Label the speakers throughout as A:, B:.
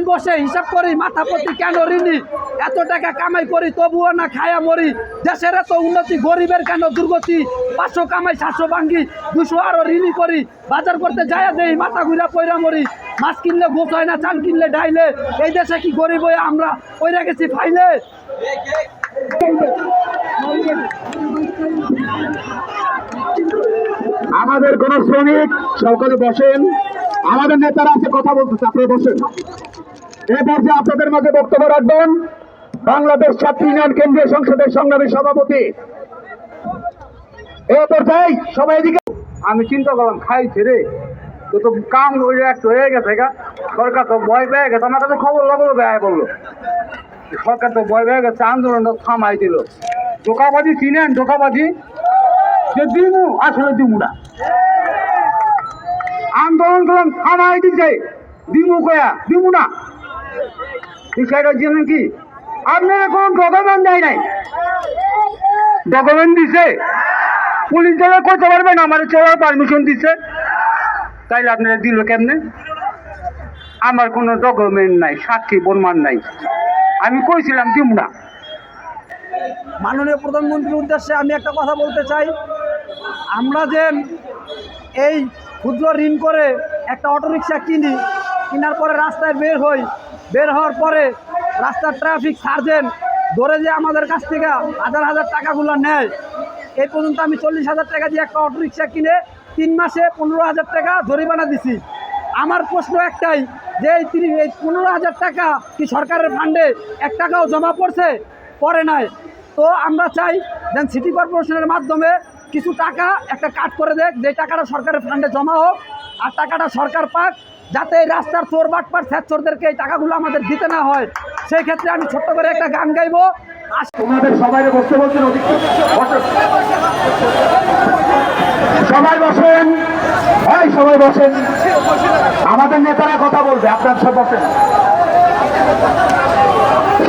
A: বসে হিসাব করি, মাথা প্রতি কেন ঋণী? এত টাকা কামাই করি, তবুও না খায়া মরি। দেশের এত উন্নতি, গরিবের কেন দুর্গতি? পাঁচশো কামাই, সাতশো ভাঙ্গি, দুশো আরও ঋণী করি। বাজার করতে যায় দেই, মাথা ঘুরা পয়রা মরি। মাছ কিনলে গোছ হয় না, চাল কিনলে ডাইলে। এই দেশে কি গরিব হয়ে আমরা পয়রা গেছি ফাইলে?
B: আমাদের কোন শ্রমিক সকলে বসেন। আমাদের নেতারা আছে, কথা বলতেছে, আপনি বসেন। এ পর্যায়ে আপনাদের মাঝে বক্তব্য রাখবেন, বাংলাদেশ ছাত্র ইউনিয়ন কেন্দ্রীয় সংসদের সংগ্রামী সভাপতি। এ পর্যায়ে সবাই এদিকে আমি চিন্তা করলাম, খাইছে রে। তো তো কাম হয়ে গেছে গা। সরকার তো ভয় পেয়ে গেছে, আমার কাছে খবর লগো দেয় বলল। সরকার তো ভয় পেয়ে গেছে, আন্দোলনটা থামাই দিল। ধোকাবাজি চিনেন, ধোকাবাজি? যে দিমু, আসলে দিমু না। আন্দোলন করলাম থামাই দিছে, দিমু কয়া, দিমু না। বিষয়টা জানেন কি? আপনারা কোন ডকুমেন্ট দেয় নাই। ডকুমেন্ট দিছে। পুলিশ জেলা করতে পারবেন আমার চলার পারমিশন দিছে। তাইলে আপনারা দিল কেমনে? আমার কোনো ডকুমেন্ট নাই, সাক্ষী, প্রমাণ নাই। আমি কইছিলাম দিমু না।
A: মাননীয় প্রধানমন্ত্রীর উদ্দেশ্যে আমি একটা কথা বলতে চাই। আমরা যে এই ক্ষুদ্র ঋণ করে একটা অটোরিকশা কিনি কেনার পরে রাস্তায় বের হই। বের হওয়ার পরে রাস্তার ট্রাফিক সার্জেন্ট ধরে যে আমাদের কাছ থেকে হাজার হাজার টাকাগুলো নেয়। এই পর্যন্ত আমি চল্লিশ হাজার টাকা দিয়ে একটা অটোরিকশা কিনে তিন মাসে পনেরো হাজার টাকা জরিমানা দিছি। আমার প্রশ্ন একটাই, যে এই তিরিশ, এই পনেরো হাজার টাকা কি সরকারের ফান্ডে এক টাকাও জমা পড়ছে? পড়ে নাই। তো আমরা চাই যেন সিটি কর্পোরেশনের মাধ্যমে কিছু টাকা একটা কাট করে দেখ যে টাকাটা সরকারের ফান্ডে জমা হোক, আর টাকাটা সরকার পাক যাতে এই রাস্তার চোর বাটপার স্যার চোরদেরকে এই টাকাগুলো আমাদের দিতে না হয়, সেই ক্ষেত্রে আমি ছোট্ট করে একটা গান গাইবো।
B: তোমাদের সবাই বসতে বলছেন। সবাই বসেন। ভাই সবাই বসেন। আমাদের নেতারা কথা বলবে, আপনার সব বসেন।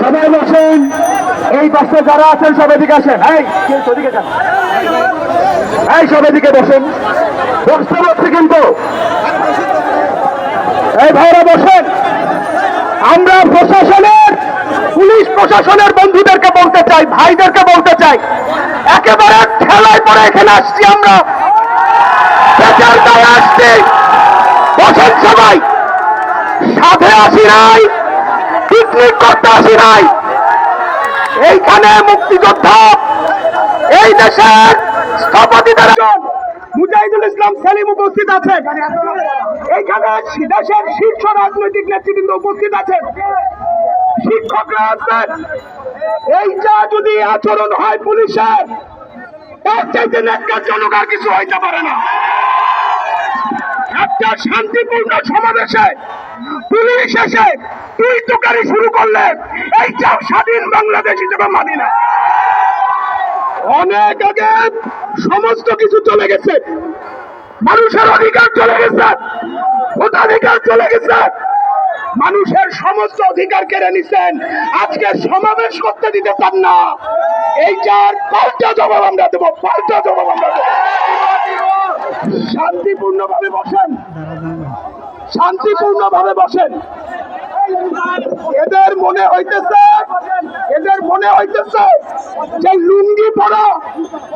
B: সবাই বসেন। এই পাশে যারা আছেন, সব এদিকে আসেন। এই, কেউ এই, সব এদিকে বসেন। বসতে বসছে কিন্তু এই ভাইরা বসেন। আমরা প্রশাসনের, পুলিশ প্রশাসনের বন্ধুদেরকে বলতে চাই, ভাইদেরকে বলতে চাই, একেবারে ঠেলায় পড়ে এখানে আসছি আমরা। আসছি। বসেন সবাই। সাথে আসি নাই, পিকনিক করতে আসি নাই। এইখানে মুক্তিযোদ্ধা, এই দেশের স্থপতি দ্বারা মুজাহিদুল ইসলাম সেলিম উপস্থিত আছেন। এইখানে দেশের শীর্ষ রাজনৈতিক নেতৃবৃন্দ উপস্থিত আছেন। শিক্ষকরা আছেন। এইটা যদি আচরণ হয় পুলিশের তার চাইতে ন্যাক্কারজনক আর কিছু হইতে পারে না। একটা শান্তিপূর্ণ সমাবেশে পুলিশ এসে তুই তোকারি শুরু করলে এইটা স্বাধীন বাংলাদেশ হিসেবে মানি না। অনেক আগে সমস্ত কিছু চলে গেছে। মানুষের অধিকার চলে গেছে। ভোটাধিকার চলে গেছে। মানুষের সমস্ত অধিকার কেড়ে নিছেন। আজকে সমাবেশ করতে দিতে চান না। এইটার পাল্টা জবাব আমরা দেবো, পাল্টা জবাব আমরা দেবো। শান্তিপূর্ণ ভাবে বসেন। শান্তিপূর্ণ ভাবে বসেন। এদের মনে হইতেছে, এদের মনে হইতেছে যে লুঙ্গি পরা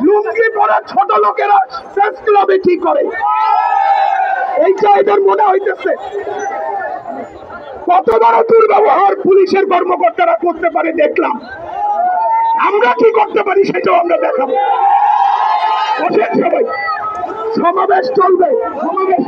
B: লুঙ্গি পরা ছোট লোকেরা প্রেস ক্লাবে কি করে? এইটা এদের মনে হইতেছে। কত বড় দুর্ব্যবহার পুলিশের কর্মকর্তারা করতে পারে দেখলাম। আমরা কি করতে পারি সেটাও আমরা দেখাবো। সবাই। সমাবেশ চলবে। সমাবেশ